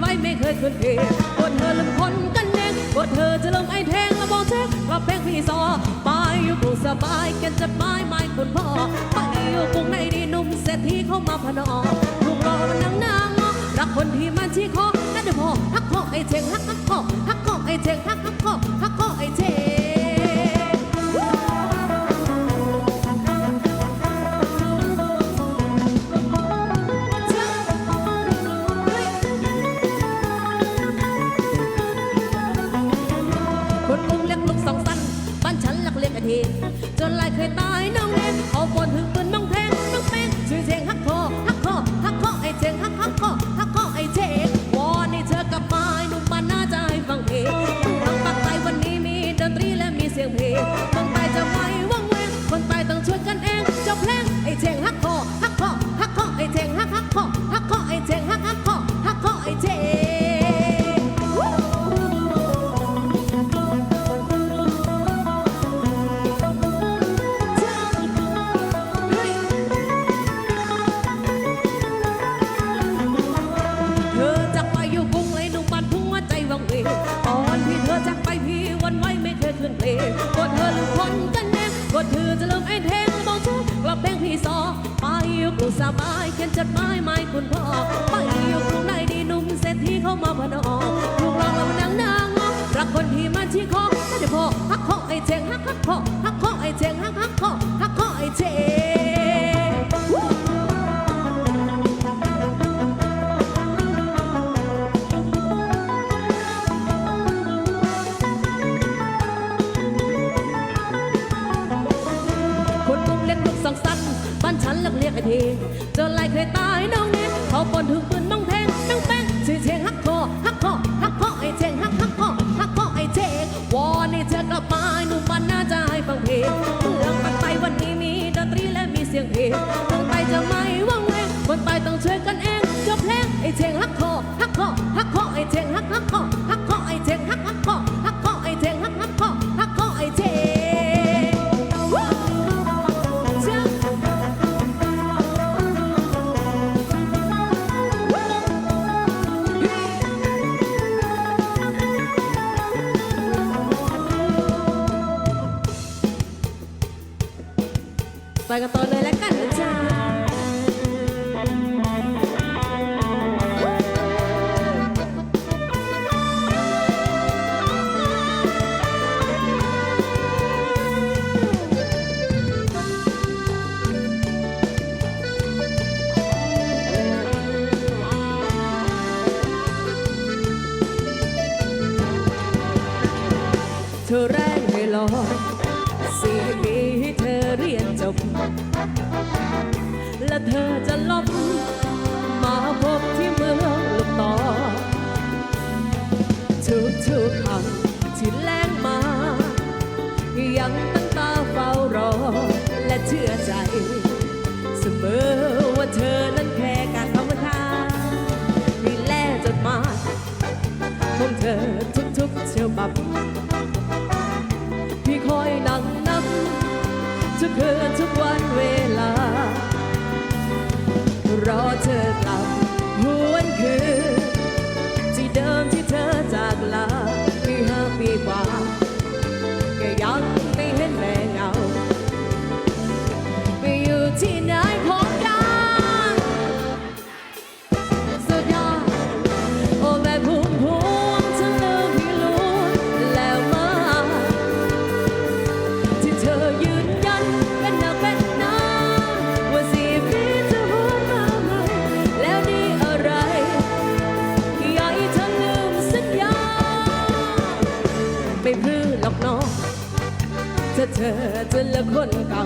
ไหวไม่เคยคืนเพกดเธอลืมคนกันเองกดเธอจะลืมไอ้แทงแล้วบอกเช็คกลับเพลงพี่ซอไปอยู่กรุงสบายกันจะไม้ไม้คุณพ่อไปอยู่กรุงในดีหนุ่มเศรษฐีเข้ามาพนอลูกรอ แน่ก็เธอจะลืมไอ้เทงบอกเธอกลับเพลงพี่ซอไปอยู่กรุงสบายเขียนจดหมายไม่คุณพ่อไปอยู่กรุงในดีหนุ่มเศรษฐีเข้ามาพนอลูกเราเรานางนางรักคนที่มาชี้คอไม่ได้พอฮักคอไอ้เทงฮักฮักคอฮักคอไอ้เทงฮักฮักคอฮักคอไอ้เทง ฉันเลิกเรียกไอ้ทีเคยตายน้องเน็ตเขาปนถึงปืนน้องแทงน้องแป้งชื่อเชงฮักคอฮักคอฮักคอไอ้เชงฮักฮักคอฮักคอไอ้เชงวอนให้เธอกลับมาหนุ่มบ้านน่าจะให้ฟังเพลงเมืองปักใต้วันนี้มีดนตรีและมีเสียงเพลงเมืองใต้จะไม่ว่างเวงคนใต้ต้องช่วยกันเองจบเพลงไอ้เชงฮักคอฮักคอฮักคอ ไปกันต่อเลยแล้วกันนะจ๊ะเธอแรงให้ลอยีปีให้เธอเรียนจบ และเธอจะลบมาพบที่เมืองลูกต่อทุกทุกๆคำที่แรงมา ยังตั้งตาเฝ้ารอและเชื่อใจ เสมอว่าเธอ วันเวลา รอเธอกลับหวนคืนที่เดิมที่เธอจากลาปีห้าปีกว่าก็ยัง อจะเลิกคนเก่า